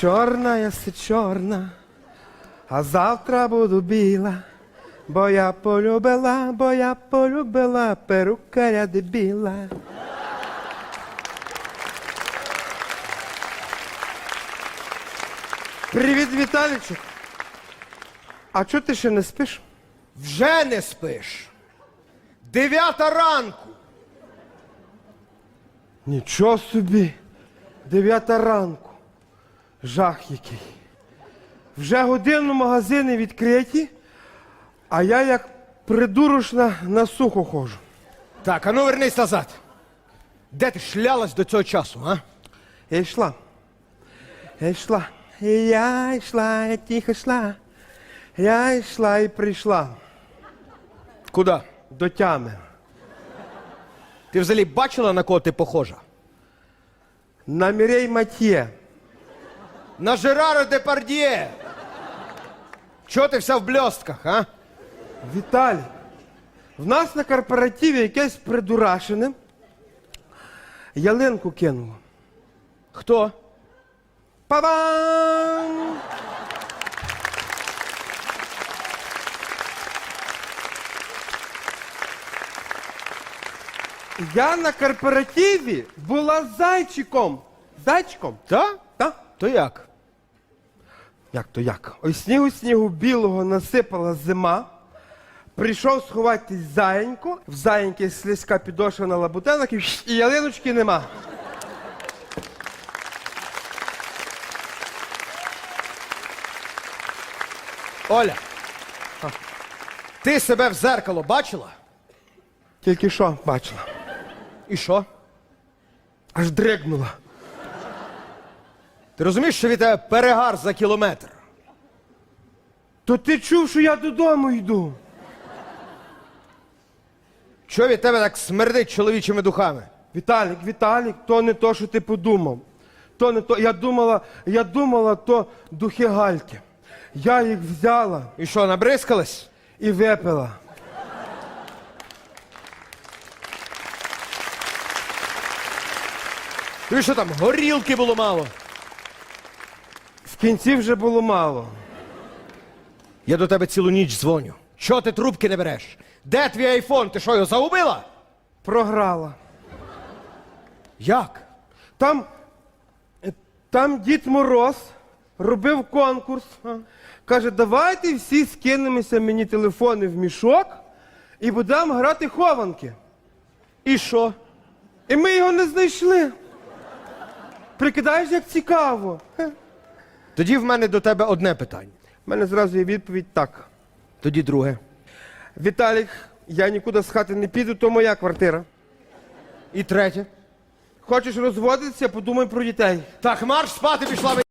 Чорна я си чорна, а завтра буду біла, бо я полюбила, бо я полюбила перукаря дебіла. Привіт, Віталічок. А чого ти ще не спиш? Вже не спиш. Дев'ята ранку. Нічого собі. Дев'ята ранку. Жах який. Вже годину магазини відкриті, а я як придурочна на сухо ходжу. Так, а ну вернись назад. Де ти шлялась до цього часу, а? Я йшла. Я йшла. І я йшла, я тихо йшла. Я йшла і прийшла Куди? до тями. Ти взагалі бачила, на кого ти похожа? На Мірей Матьє. На Жераро Депардьє. Чого ти вся в бльостках, а? Віталій, в нас на корпоративі якесь придурашене. Ялинку кинуло. Хто? Па-бам! Я на корпоративі була зайчиком. Зайчиком? Та? Та? То як? Як то як? Ой, снігу снігу білого насипала зима. Прийшов сховатись заєнько, в заєньки слизька підошва на лабутенах і, і ялиночки нема. Оля. Ти себе в зеркало бачила? Тільки що бачила. І що? Аж дригнула. Ти розумієш, що від тебе перегар за кілометр? То ти чув, що я додому йду. Що від тебе так смердить чоловічими духами? Віталік, Віталік, то не то, що ти подумав. То не то. Я думала, я думала, то духи гальки. Я їх взяла І що, набризкались? і випила. Тобі що там, горілки було мало? В кінці вже було мало. Я до тебе цілу ніч дзвоню. Чого ти трубки не береш? Де твій айфон? Ти що, його загубила? Програла. Як? Там, там Дід Мороз робив конкурс. Каже, давайте всі скинемося мені телефони в мішок і будемо грати хованки. І що? І ми його не знайшли. Прикидаєш, як цікаво. Тоді в мене до тебе одне питання. У мене зразу є відповідь так. Тоді друге. Віталік, я нікуди з хати не піду, то моя квартира. І третє. Хочеш розводитися, подумай про дітей. Так, марш спати пішла,